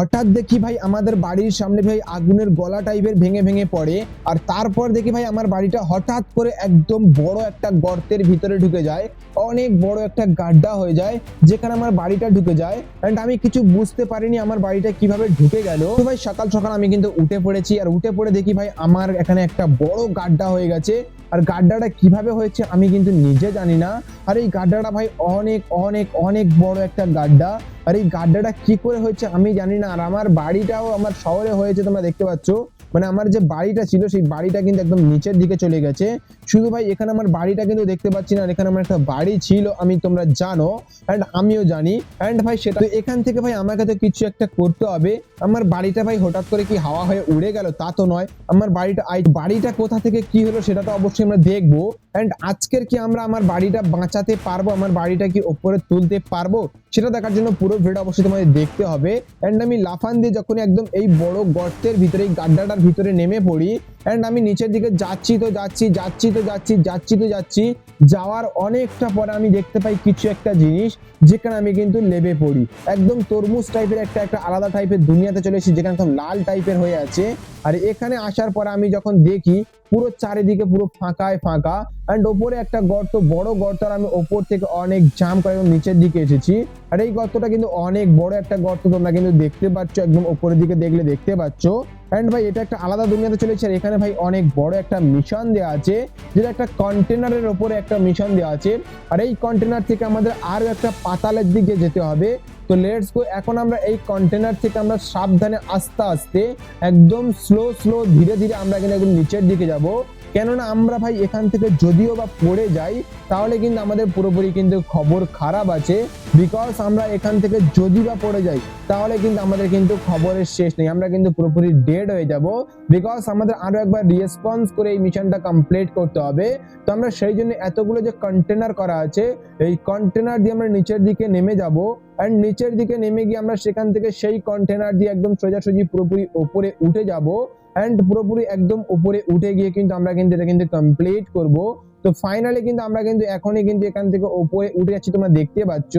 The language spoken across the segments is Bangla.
হঠাৎ দেখি ভাই আমাদের বাড়ির সামনে ভাই আগুনের গলা টাইপের ভেঙে ভেঙে পড়ে। আর তারপর দেখি ভাই আমার বাড়িটা হঠাৎ করে একদম বড় একটা গর্তের ভিতরে ঢুকে যায়। অনেক বড় একটা গাড্ডা হয়ে যায়, যেখানে আমার বাড়িটা ঢুকে যায়। অ্যান্ড আমি কিছু বুঝতে পারিনি আমার বাড়িটা কীভাবে ঢুকে গেল। তো ভাই সকাল সকাল আমি কিন্তু উঠে পড়েছি। আর উঠে পড়ে দেখি ভাই আমার এখানে একটা বড় গাড্ডা হয়ে গেছে। আর গাড্ডাটা কীভাবে হয়েছে আমি কিন্তু নিজে জানি না। আর এই গাড্ডাটা ভাই অনেক অনেক অনেক বড় একটা গাড্ডা। আর এই গাড্ডাটা কি করে হয়েছে আমি জানি না। আর আমার বাড়িটাও আমার শহরে হয়েছে, তোমরা দেখতে পাচ্ছ। মানে আমার যে বাড়িটা ছিল, সেই বাড়িটা কিন্তু একদম নিচের দিকে চলে গেছে। শুধু ভাই, এখানে আমার বাড়িটা কিন্তু দেখতে পাচ্ছি না এখানে আমার একটা বাড়ি ছিল, আমি তোমরা জানো অ্যান্ড আমিও জানি। অ্যান্ড ভাই, সেটা এখান থেকে ভাই, আমাকে তো কিছু একটা করতে হবে। আমার বাড়িটা ভাই, হঠাৎ করে কি হাওয়া হয়ে উড়ে গেল? তা তো নয়। আমার বাড়িটা বাড়িটা কোথা থেকে কি হলো, সেটা তো অবশ্যই আমরা দেখব। অ্যান্ড আজকের কি আমরা আমার বাড়িটা বাঁচাতে পারব? আমার বাড়িটা কি ওপরে তুলতে পারব? সেটা দেখার জন্য পুরো ভিডিও অবশ্যই তোমাদের দেখতে হবে। অ্যান্ড আমি লাফান দিয়ে যখন একদম এই বড় গর্তের ভিতরে এই গাড্ডাটার ভিতরে নেমে পড়ি। অ্যান্ড আমি নিচের দিকে যাচ্ছি তো যাচ্ছি যাচ্ছি তো যাচ্ছি যাচ্ছি তো যাচ্ছি। যাওয়ার অনেকটা পরে আমি দেখতে পাই কিছু একটা জিনিস যেখানে আমি কিন্তু লেবে পড়ি। একদম তরমুজ টাইপের একটা একটা আলাদা টাইপের দুনিয়াতে চলে এসেছি যেখানে একদম লাল টাইপের হয়ে আছে। আর এখানে আসার পরে আমি যখন দেখি পুরো চারিদিকে পুরো ফাঁকায় ফাঁকা। অ্যান্ড ওপরে একটা গর্ত, বড় গর্ত আর আমি ওপর থেকে অনেক জাম করে এবং নিচের দিকে এসেছি। আর এই গর্তটা কিন্তু অনেক বড় একটা গর্ত, তোমরা কিন্তু দেখতে পাচ্ছ, একদম ওপরের দিকে দেখলে দেখতে পাচ্ছ। অ্যান্ড ভাই, এটা একটা আলাদা দুনিয়াতে চলেছে আর এখানে ভাই অনেক বড় একটা মিশন দেওয়া আছে, যেটা একটা কন্টেনারের ওপরে একটা মিশন দেওয়া আছে। আর এই কন্টেনার থেকে আমাদের আরও একটা পাতালের দিকে যেতে হবে। তো লেটস গো এখন আমরা এই কন্টেনার থেকে আমরা সাবধানে আস্তে আস্তে, একদম স্লো স্লো ধীরে ধীরে আমরা কিন্তু একদম নিচের দিকে যাব। কেননা আমরা ভাই এখান থেকে যদিও বা পড়ে যাই, তাহলে কিন্তু আমাদের পুরোপুরি কিন্তু খবর খারাপ আছে। বিকজ আমরা এখান থেকে যদি বা পড়ে যাই, তাহলে কিন্তু আমাদের কিন্তু খবরের শেষ নেই। আমরা কিন্তু পুরোপুরি ডেড হয়ে যাব। বিকজ আমাদের আরও একবার রেসপন্স করে এই মিশনটা কমপ্লিট করতে হবে। তো আমরা সেই জন্য এতগুলো যে কন্টেনার করা আছে, এই কন্টেনার দিয়ে আমরা নিচের দিকে নেমে যাব। অ্যান্ড নিচের দিকে নেমে গিয়ে আমরা সেখান থেকে সেই কন্টেনার দিয়ে একদম সোজাসুজি পুরোপুরি ওপরে উঠে যাব। অ্যান্ড পুরোপুরি একদম উপরে উঠে গিয়ে কিন্তু আমরা কিন্তু এটা কিন্তু কমপ্লিট করব। তো ফাইনালি কিন্তু আমরা কিন্তু এখনই কিন্তু এখান থেকে উপরে উঠে যাচ্ছি, তোমরা দেখতে পাচ্ছ।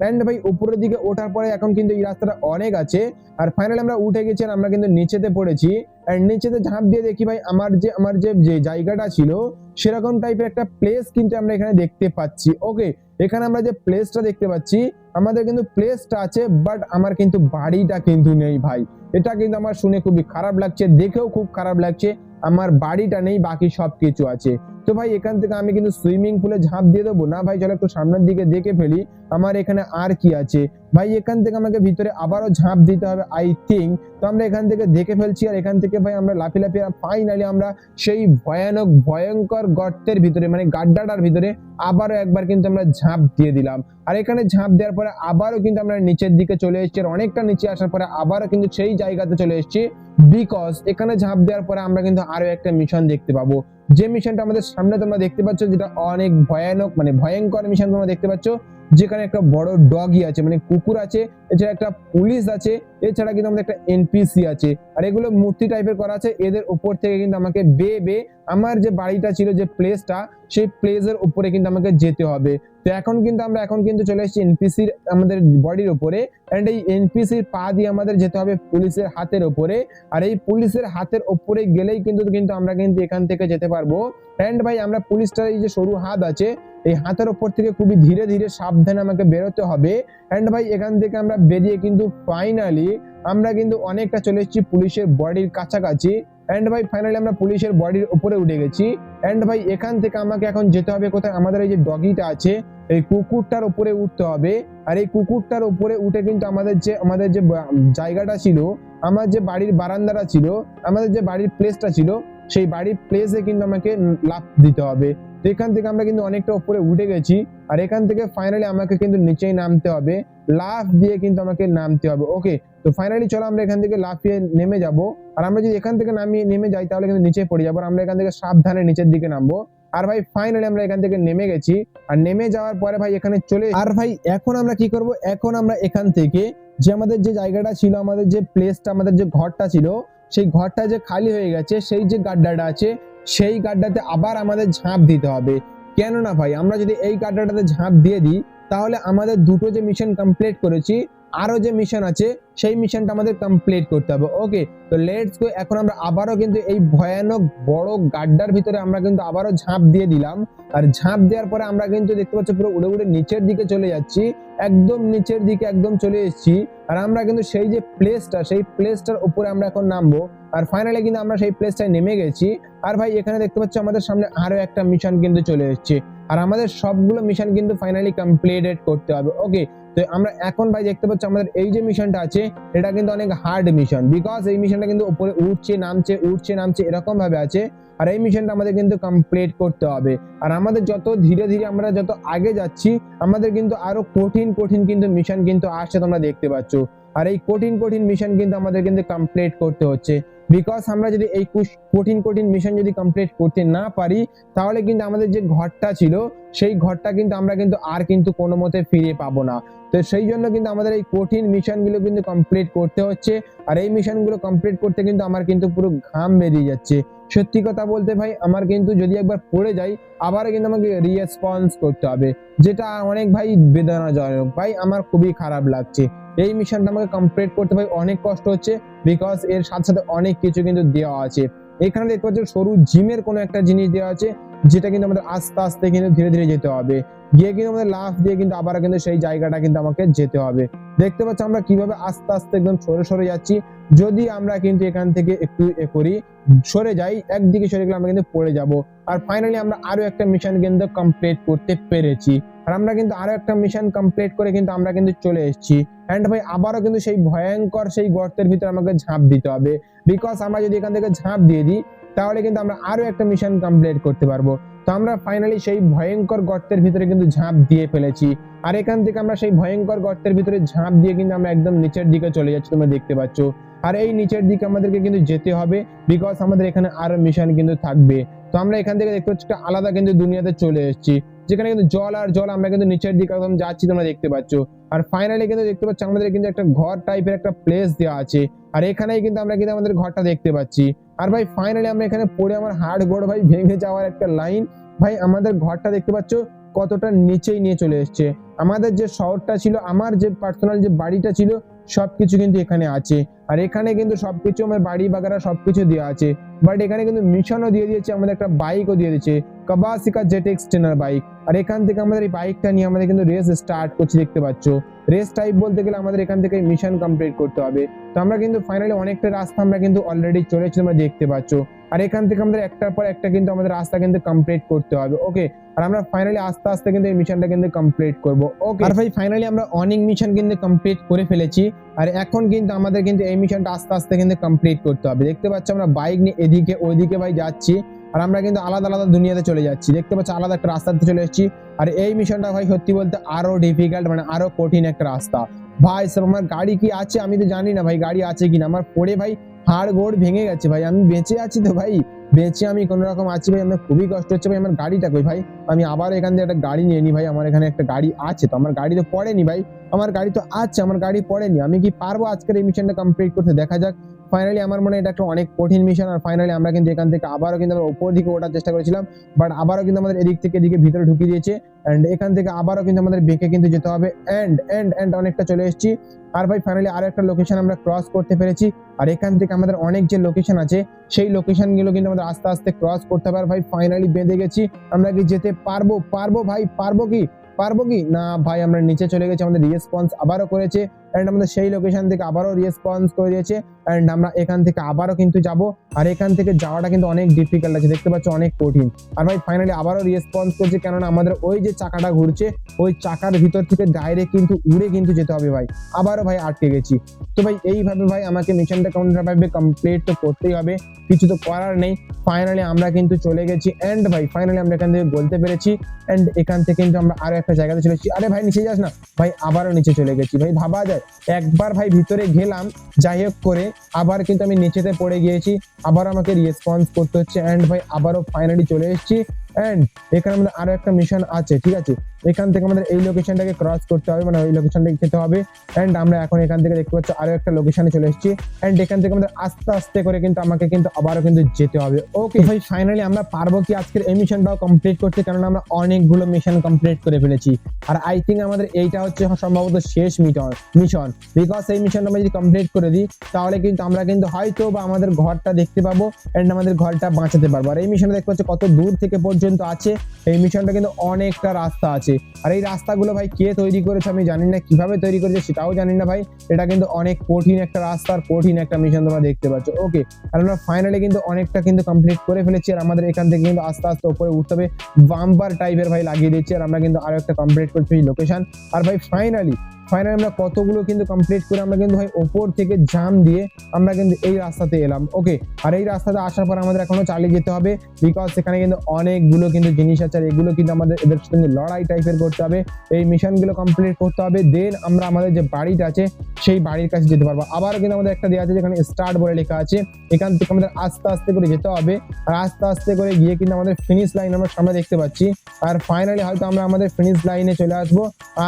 অ্যান্ড ভাই, উপরের দিকে ওঠার পরে এখন কিন্তু এই রাস্তাটা অনেক আছে। আর ফাইনালি আমরা উঠে গেছি আর আমরা কিন্তু নিচেতে পড়েছি। অ্যান্ড নিচেতে ঝাঁপ দিয়ে দেখি ভাই, আমার যে আমার যে যে জায়গাটা ছিল, সেরকম টাইপের একটা প্লেস কিন্তু আমরা এখানে দেখতে পাচ্ছি। ওকে এখানে আমরা যে প্লেসটা দেখতে পাচ্ছি আমাদের কিন্তু প্লেসটা আছে বাট আমার কিন্তু বাড়িটা কিন্তু নেই ভাই। এটা কিন্তু আমার শুনে খুবই খারাপ লাগছে, দেখেও খুব খারাপ লাগছে, আমার বাড়িটা নেই, বাকি সব কিছু আছে। তো ভাই, এখান থেকে আমি কিন্তু সুইমিং পুলে ঝাঁপ দিয়ে দেবো? না ভাই, চলো একটু সামনের দিকে দেখে ফেলি, আমার এখানে আর কি আছে? ভাই, এখান থেকে আমাকে ভিতরে আবারও ঝাঁপ দিতে হবে আই থিঙ্ক তো আমরা এখান থেকে দেখে ফেলছি আর এখান থেকে ভাই, আমরা লাফি লাফি ফাইনালি আমরা সেই ভয়ানক, ভয়ঙ্কর গর্তের ভিতরে মানে গাড্ডাটার ভিতরে আবারও একবার কিন্তু আমরা ঝাঁপ দিয়ে দিলাম। আর এখানে ঝাঁপ দেওয়ার পরে আবারও কিন্তু আমরা নিচের দিকে চলে এসেছি আর অনেকটা নিচে আসার পরে আবারও কিন্তু সেই জায়গাতে চলে এসেছি। বিকজ এখানে ঝাঁপ দেওয়ার পরে আমরা কিন্তু আরও একটা মিশন দেখতে পাবো। যে মিশনটা আমাদের সামনে তোমরা দেখতে পাচ্ছ, যেটা অনেক ভয়ানক মানে ভয়ঙ্কর মিশন তোমরা দেখতে পাচ্ছ যেখানে একটা বড় ডগি আছে মানে কুকুর আছে, এছাড়া একটা পুলিশ আছে, এছাড়া কিন্তু আমাদের একটা এনপিসি আছে। আর এগুলো মূর্তি টাইপের করা আছে, এদের উপর থেকে কিন্তু আমাকে বে বে আমার যে বাড়িটা ছিল, যে প্লেসটা সেই প্লেসের উপরে কিন্তু আমাকে যেতে হবে। তো এখন কিন্তু আমরা, এখন কিন্তু চলে এসেছি এনপিসির আমাদের বডির উপরে। অ্যান্ড এই এনপিসির পা দিয়ে আমাদের যেতে হবে পুলিশের হাতের উপরে। আর এই পুলিশের হাতের উপরে গেলেই কিন্তু কিন্তু আমরা কিন্তু এখান থেকে যেতে পারব। অ্যান্ড ভাই, আমরা পুলিশটার এই যে সরু হাত আছে এই হাতের ওপর থেকে খুবই ধীরে ধীরে সাবধানে আমাকে বেরোতে হবে। অ্যান্ড ভাই, এখান থেকে আমরা বেরিয়ে কিন্তু ফাইনালি আমরা কিন্তু অনেকটা চলে এসেছি পুলিশের বডির কাছাকাছি। অ্যান্ড ভাই ফাইনালি আমরা পুলিশের বডির উপরে উঠে গেছি। অ্যান্ড ভাই, এখান থেকে আমাকে এখন যেতে হবে কোথায়? আমাদের এই যে ডগিটা আছে, এই কুকুরটার উপরে উঠতে হবে। আর এই কুকুরটার উপরে উঠে কিন্তু আমাদের যে আমাদের যে জায়গাটা ছিল, আমার যে বাড়ির বারান্দাটা ছিল, আমাদের যে বাড়ির প্লেসটা ছিল, সেই বাড়ির প্লেসে কিন্তু আমাকে লাফ দিতে হবে। এখান থেকে আমরা কিন্তু অনেকটা উপরে উঠে গেছি। আর এখান থেকে ফাইনালি আমাকে কিন্তু নিচেই নামতে হবে। লাফ দিয়ে কিন্তু আমাকে নামতে হবে। ওকে তো ফাইনালি চলো আমরা এখান থেকে লাফিয়ে নেমে যাব। আর আমরা যদি এখান থেকে নামিয়ে নেমে যাই তাহলে কিন্তু নিচে পড়ে যাব। আমরা এখান থেকে সাবধানে নিচের দিকে নামবো। আর ভাই ফাইনালি আমরা এখান থেকে নেমে গেছি। আর নেমে যাওয়ার পরে ভাই এখানে চলে আর ভাই এখন আমরা কি করব? এখন আমরা এখান থেকে যে আমাদের যে জায়গাটা ছিল, আমাদের যে প্লেসটা আমাদের যে ঘরটা ছিল, সেই ঘরটা যে খালি হয়ে গেছে, সেই যে গাড্ডাটা আছে সেই গাড্ডাতে আবার আমাদের ঝাঁপ দিতে হবে। কেননা ভাই, আমরা যদি এই গাড্ডাটাতে ঝাঁপ দিয়ে দিই, তাহলে আমাদের দুটো যে মিশন কমপ্লিট করেছি আরও যে মিশন আছে, সেই মিশনটা আমাদের কমপ্লিট করতে হবে। ওকে তো লেটস গো এখন আমরা আবারও কিন্তু এই ভয়ানক বড় গাড্ডার ভিতরে আমরা কিন্তু আবারও ঝাঁপ দিয়ে দিলাম। আর ঝাঁপ দেওয়ার পরে আমরা কিন্তু দেখতে পাচ্ছি পুরো উড়ে উড়ে নিচের দিকে চলে যাচ্ছি। একদম নিচের দিকে একদম চলে এসেছি। আর আমরা কিন্তু সেই যে প্লেসটা সেই প্লেসটার উপরে আমরা এখন নামবো। আর ফাইনালি কিন্তু আমরা সেই প্লেসটায় নেমে গেছি। আর ভাই, এখানে দেখতে পাচ্ছি আমাদের সামনে আরও একটা মিশন কিন্তু চলে এসেছে। আর আমাদের সবগুলো মিশন কিন্তু ফাইনালি কমপ্লিটেড করতে হবে। ওকে তো আমরা এখন ভাই দেখতে পাচ্ছি আমাদের এই যে মিশনটা আছে, এটা কিন্তু অনেক হার্ড মিশন বিকজ এই মিশনটা কিন্তু উপরে উঠছে, নামছে উঠছে, নামছে, এরকম ভাবে আছে। আর এই মিশনটা আমাদের কিন্তু কমপ্লিট করতে হবে। আর আমাদের যত ধীরে ধীরে আমরা যত আগে যাচ্ছি, আমাদের কিন্তু আরও কঠিন কঠিন কিন্তু মিশন কিন্তু আসছে তোমরা দেখতে পাচ্ছ। আর এই কঠিন কঠিন মিশন কিন্তু আমাদের কিন্তু কমপ্লিট করতে হচ্ছে। বিকজ আমরা যদি এই কঠিন কঠিন মিশন যদি কমপ্লিট করতে না পারি, তাহলে কিন্তু আমাদের যে ঘরটা ছিল সেই ঘরটা কিন্তু আমরা কিন্তু আর কিন্তু কোনো মতে ফিরে পাবো না। তো সেই জন্য কিন্তু আমাদের এই কঠিন মিশনগুলো কিন্তু কমপ্লিট করতে হচ্ছে। আর এই মিশনগুলো কমপ্লিট করতে কিন্তু আমার কিন্তু পুরো ঘাম বেরিয়ে যাচ্ছে। সত্যি কথা বলতে ভাই, আমার কিন্তু যদি একবার পড়ে যাই আবার কিন্তু আমাকে রেসপন্স করতে হবে। যেটা অনেক ভাই বেদনাজনক। ভাই, আমার খুবই খারাপ লাগছে। এই মিশনটা আমাকে কমপ্লিট করতে ভাই অনেক কষ্ট হচ্ছে। বিকজ এর সাথে সাথে অনেক কিছু কিন্তু দেওয়া আছে। এখানে দেখতে পাচ্ছি সরু জিমের কোনো একটা জিনিস দেওয়া আছে, যেটা কিন্তু আমাদের আস্তে আস্তে কিন্তু ধীরে ধীরে যেতে হবে। গিয়ে কিন্তু আমাদের লাফ দিয়ে কিন্তু আবার কিন্তু সেই জায়গাটা কিন্তু আমাকে যেতে হবে। দেখতে পাচ্ছি আমরা কীভাবে আস্তে আস্তে একদম সরে সরে যাচ্ছি। যদি আমরা কিন্তু এখান থেকে একটু এ করি, সরে যাই, একদিকে সরে গেলে আমরা কিন্তু পড়ে যাব। আর ফাইনালি আমরা আরও একটা মিশন কিন্তু কমপ্লিট করতে পেরেছি। আর আমরা কিন্তু আরও একটা মিশন কমপ্লিট করে কিন্তু আমরা কিন্তু চলে এসেছি। অ্যান্ড ভাই, আবারও কিন্তু সেই ভয়ঙ্কর সেই গর্তের ভিতরে আমাকে ঝাঁপ দিতে হবে। বিকজ আমরা যদি এখান থেকে ঝাঁপ দিয়ে দিই, তাহলে কিন্তু আমরা আরও একটা মিশন কমপ্লিট করতে পারব। তো আমরা ফাইনালি সেই ভয়ঙ্কর গর্তের ভিতরে কিন্তু ঝাঁপ দিয়ে ফেলেছি। আর এখান থেকে আমরা সেই ভয়ঙ্কর গর্তের ভিতরে ঝাঁপ দিয়ে কিন্তু আমরা একদম নিচের দিকে চলে যাচ্ছি, তোমরা দেখতে পাচ্ছ। আর এই নিচের দিকে আমাদেরকে কিন্তু যেতে হবে বিকজ আমাদের এখানে আরও মিশন কিন্তু থাকবে। তো আমরা এখান থেকে দেখতে পাচ্ছি একটা আলাদা কিন্তু দুনিয়াতে চলে এসেছি। যেখানে কিন্তু জল আর জল আমরা কিন্তু নিচের দিকে একদম যাচ্ছি, তোমরা দেখতে পাচ্ছ। আর ফাইনালি কিন্তু দেখতে পাচ্ছ আমাদের কিন্তু একটা ঘর টাইপের একটা প্লেস দেওয়া আছে। আর এখানেই কিন্তু আমরা কিন্তু আমাদের ঘরটা দেখতে পাচ্ছি। আর ভাই ফাইনালি আমরা এখানে পড়ে আমার হাড় গোড় ভাই ভেঙে যাওয়ার একটা লাইন ভাই আমাদের ঘরটা দেখতে পাচ্ছ কতটা নিচেই নিয়ে চলে এসছে। আমাদের যে শহরটা ছিল আমার যে পার্সোনাল যে বাড়িটা ছিল সবকিছু কিন্তু এখানে আছে। আর এখানে কিন্তু সবকিছু আমার বাড়ি বাগারা সবকিছু দেওয়া আছে। বাট এখানে কিন্তু মিশনও দিয়ে দিয়েছে আমাদের একটা বাইকও দিয়ে দিয়েছে। কাবাসিকা জেট এক্সটেনার বাইক আর এখান থেকে আমাদের এই বাইকটা নিয়ে আমাদের কিন্তু রেস স্টার্ট করছি, দেখতে পাচ্ছ। রেস টাইপ বলতে গেলে আমাদের এখান থেকে মিশন কমপ্লিট করতে হবে। তো আমরা কিন্তু ফাইনালি অনেকটা রাস্তা আমরা কিন্তু অলরেডি চলেছি, তোমরা দেখতে পাচ্ছ। আর এখান থেকে আমাদের একটার পর একটা কিন্তু আমাদের রাস্তা কিন্তু কমপ্লিট করতে হবে ওকে আর আমরা ফাইনালি আস্তে আস্তে কিন্তু এই মিশনটা কিন্তু কমপ্লিট করব ওকে আর ভাই ফাইনালি আমরা অনেক মিশন কিন্তু কমপ্লিট করে ফেলেছি। আর এখন কিন্তু আমাদের কিন্তু এই মিশনটা আস্তে আস্তে কিন্তু কমপ্লিট করতে হবে। দেখতে পাচ্ছ আমরা বাইক নিয়ে এদিকে ওইদিকে ভাই যাচ্ছি। আর আমরা কিন্তু আলাদা আলাদা দুনিয়াতে চলে যাচ্ছি। দেখতে পাচ্ছি আলাদা একটা রাস্তাতে চলে এসেছি। আর এই মিশনটা ভাই সত্যি বলতে আরও ডিফিকাল্ট মানে আরও কঠিন একটা রাস্তা। ভাই, সব আমার গাড়ি কি আছে? আমি তো জানি না ভাই, গাড়ি আছে কিনা? আমার পড়ে ভাই হাড় গোড় ভেঙে গেছে ভাই। আমি বেঁচে আছি তো ভাই। বেঁচে আমি কোনো রকম আছি ভাই, আমার খুবই কষ্ট হচ্ছে ভাই। আমার গাড়িটা কই ভাই? আমি আবার এখান থেকে একটা গাড়ি নিয়ে নি ভাই। আমার এখানে একটা গাড়ি আছে তো। আমার গাড়ি তো পড়েনি ভাই। আমার গাড়ি তো আছে, আমার গাড়ি পড়েনি। আমি কি পারব আজকের এই মিশনটা কমপ্লিট করতে? দেখা যাক। ফাইনালি আমার মনে এটা একটা অনেক কঠিন মিশন আর ফাইনালি আমরা কিন্তু এখান থেকে আবারও কিন্তু আমরা উপর দিকে ওঠার চেষ্টা করেছিলাম বাট আবারও কিন্তু আমাদের এদিক থেকে এদিকে ভিতরে ঢুকিয়ে দিয়েছে এন্ড এখান থেকে আবারও কিন্তু আমাদের বেঁকে কিন্তু যেতে হবে এন্ড এন্ড এন্ড অনেকটা চলে এসেছি, আর ভাই ফাইনালি আরও একটা লোকেশন আমরা ক্রস করতে পেরেছি, আর এখান থেকে আমাদের অনেক যে লোকেশন আছে, সেই লোকেশনগুলো কিন্তু আমাদের আস্তে আস্তে ক্রস করতে হবে, আর ভাই ফাইনালি বেঁধে গেছি, আমরা কি যেতে পারব পারব ভাই, পারব কি পারব কি? না ভাই আমরা নিচে চলে গেছি, আমাদের রেসপন্স আবারও করেছে এন্ড আমাদের সেই লোকেশন থেকে আবারও রেসপন্স করে দিয়েছে। এন্ড আমরা এখান থেকে আবারও কিন্তু যাব। আর এখান থেকে যাওয়াটা কিন্তু অনেক ডিফিকাল্ট আছে। দেখতে পাচ্ছ অনেক কঠিন। আর ভাই ফাইনালি আবারও রেসপন্স করছে। কেননা আমাদের ওই যে চাকাটা ঘুরছে, ওই চাকার ভিতর থেকে ডাইরেক্ট কিন্তু উড়ে কিন্তু যেতে হবে ভাই। আবারও ভাই আটকে গেছি। তো ভাই, এইভাবে ভাই আমাকে মিশনটা কোনোভাবে কমপ্লিট তো করতেই হবে। কিছু তো করার নেই। ফাইনালি আমরা কিন্তু চলে গেছি। এন্ড ভাই ফাইনালি আমরা এখান থেকে বলতে পেরেছি। এন্ড এখান থেকে কিন্তু আমরা আরও একটা জায়গাতে চলে আরে ভাই, নিচে যাস না। ভাই, আবারও নিচে চলে গেছি। ভাই, ভাবা যায়। একবার ভাই ভিতরে গেলাম, যাই হোক করে আবার কিন্তু আমি নিচেতে পড়ে গিয়েছি, আবার আমাকে রেসপন্স করতে হচ্ছে অ্যান্ড ভাই আবারও ফাইনালি চলে এসেছি। অ্যান্ড এখানে আমাদের আরও একটা মিশন আছে, ঠিক আছে? এখান থেকে আমাদের এই লোকেশনটাকে ক্রস করতে হবে মানে ওই লোকেশনটাকে যেতে হবে। অ্যান্ড আমরা এখন এখান থেকে দেখতে পাচ্ছি আরও একটা লোকেশনে চলে এসেছি। অ্যান্ড এখান থেকে আমাদের আস্তে আস্তে করে কিন্তু আমাকে কিন্তু আবারও কিন্তু যেতে হবে। ওকে ভাই ফাইনালি আমরা পারব কি আজকের এই মিশনটাও কমপ্লিট করতে? কারণ আমরা অনেকগুলো মিশন কমপ্লিট করে ফেলেছি। আর আই থিঙ্ক আমাদের এইটা হচ্ছে সম্ভবত শেষ মিশন মিশন বিকজ এই মিশনটা আমরা যদি কমপ্লিট করে দিই, তাহলে কিন্তু আমরা কিন্তু হয়তো বা আমাদের ঘরটা দেখতে পাবো এন্ড আমাদের ঘরটা বাঁচাতে পারব। আর এই মিশনটা দেখতে পাচ্ছি কত দূর থেকে পর্যন্ত আছে, এই মিশনটা কিন্তু অনেকটা রাস্তা আছে। আর এই রাস্তাগুলো ভাই কে তৈরি করেছে আমি জানি না, কীভাবে তৈরি করেছে সেটাও জানি না ভাই। এটা কিন্তু অনেক কঠিন একটা রাস্তা আর কঠিন একটা মিশন তোমরা দেখতে পাচ্ছ। ওকে আর আমরা ফাইনালি কিন্তু অনেকটা কিন্তু কমপ্লিট করে ফেলেছি আর আমাদের এখান থেকে কিন্তু আস্তে আস্তে উপরে উঠতে হবে। বাম্পার টাইপের ভাই লাগিয়ে দিচ্ছি আর আমরা কিন্তু আরও একটা কমপ্লিট করছি লোকেশন আর ভাই ফাইনালি ফাইনালি আমরা কতগুলো কিন্তু কমপ্লিট করে আমরা কিন্তু ভাই ওপর থেকে জাম দিয়ে আমরা কিন্তু এই রাস্তাতে এলাম। ওকে আর এই রাস্তাতে আসার পর আমাদের এখনও চালিয়ে যেতে হবে বিকজ সেখানে কিন্তু অনেকগুলো কিন্তু জিনিস আছে আর এগুলো কিন্তু আমাদের এদের সঙ্গে লড়াই টাইপের করতে হবে। এই মিশনগুলো কমপ্লিট করতে হবে। দেন আমরা আমাদের যে বাড়িটা আছে সেই বাড়ির কাছে যেতে পারব। আবার কিন্তু আমাদের একটা দেওয়া আছে যেখানে স্টার্ট বলে লেখা আছে। এখান থেকে আমাদের আস্তে আস্তে করে যেতে হবে। আর আস্তে আস্তে করে গিয়ে কিন্তু আমাদের ফিনিশ লাইন আমরা সামনে দেখতে পাচ্ছি। আর ফাইনালি হয়তো আমরা আমাদের ফিনিশ লাইনে চলে আসব।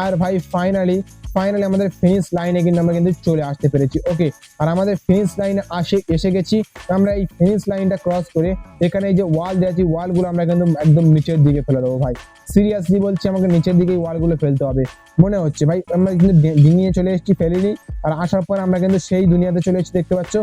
আর ভাই ফাইনালি ফাইনালি আমাদের ফিনিশ লাইনে কিন্তু আমরা কিন্তু চলে আসতে পেরেছি। ওকে আর আমাদের ফিনিশ লাইনে আসে, এসে গেছি। আমরা এই ফিনিশ লাইনটা ক্রস করে এখানে এই যে ওয়াল দেওয়া আছে ওয়ালগুলো আমরা কিন্তু একদম নিচের দিকে ফেলে দেবো ভাই। সিরিয়াসলি বলছি, আমাকে নিচের দিকে ওয়ালগুলো ফেলতে হবে। মনে হচ্ছে ভাই, আমরা কিন্তু ডিঙিয়ে চলে এসেছি ফেলিনি আর আসার পর আমরা কিন্তু সেই দুনিয়াতে চলে এসেছি, দেখতে পাচ্ছ?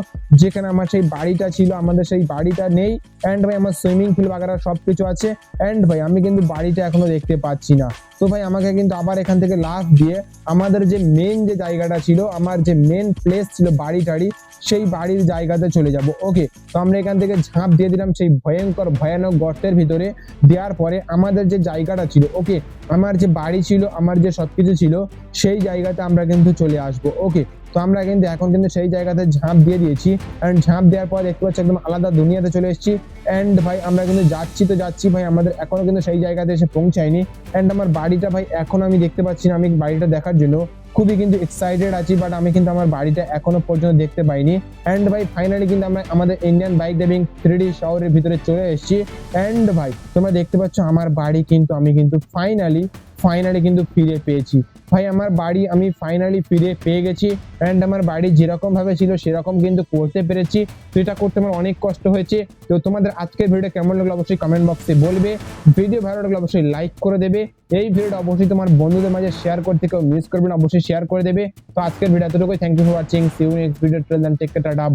যেখানে আমার সেই বাড়িটা ছিল, আমাদের সেই বাড়িটা নেই। অ্যান্ড ভাই, আমার সুইমিং পুল বাগারা সব কিছু আছে। অ্যান্ড ভাই, আমি কিন্তু বাড়িটা এখনও দেখতে পাচ্ছি না। তো ভাই, আমাকে কিন্তু আবার এখান থেকে লাফ দিয়ে আমাদের যে মেন যে জায়গাটা ছিল, আমার যে মেন প্লেস ছিল বাড়ি টাড়ি, সেই বাড়ির জায়গাতে চলে যাব। ওকে তো আমরা এখান থেকে ঝাঁপ দিয়ে দিলাম সেই ভয়ঙ্কর, ভয়ানক গর্তের ভিতরে। দেওয়ার পরে আমাদের যে জায়গাটা ছিল ওকে আমার যে বাড়ি ছিল, আমার যে সবকিছু ছিল, সেই জায়গাতে আমরা কিন্তু চলে আসব। ওকে তো আমরা কিন্তু এখন কিন্তু সেই জায়গাতে ঝাঁপ দিয়ে দিয়েছি। অ্যান্ড ঝাঁপ দেওয়ার পর দেখতে পাচ্ছি একদম আলাদা দুনিয়াতে চলে এসেছি। অ্যান্ড ভাই, আমরা কিন্তু যাচ্ছি তো যাচ্ছি ভাই, আমাদের এখনও কিন্তু সেই জায়গাতে এসে পৌঁছায়নি। অ্যান্ড আমার বাড়িটা ভাই, এখন আমি দেখতে পাচ্ছি না, আমি বাড়িটা দেখার জন্য। খুবই কিন্তু এক্সাইটেড আছি বাট আমি কিন্তু আমার বাড়িটা এখনও পর্যন্ত দেখতে পাইনি। অ্যান্ড ভাই ফাইনালি কিন্তু আমরা আমাদের Indian bike driving three D শহরের ভিতরে চলে এসেছি। অ্যান্ড ভাই, তোমরা দেখতে পাচ্ছ আমার বাড়ি কিন্তু, আমি কিন্তু ফাইনালি ফাইনালি কিন্তু ফিরে পেয়েছি। ভাই, আমার বাড়ি আমি ফাইনালি ফিরে পেয়ে গেছি। অ্যান্ড আমার বাড়ি যেরকমভাবে ছিল, সেরকম কিন্তু করতে পেরেছি। তো এটা করতে আমার অনেক কষ্ট হয়েছে। তো তোমাদের আজকের ভিডিও কেমন লাগল অবশ্যই কমেন্ট বক্সে বলবে। ভিডিও ভালো লাগলে অবশ্যই লাইক করে দেবে। এই ভিডিওটা অবশ্যই তোমার বন্ধুদের মাঝে শেয়ার করতে কেউ মিস করবে না, অবশ্যই শেয়ার করে দেবে। তো আজকের ভিডিও এতটুকুই। Thank you for watching see you next video till then take tata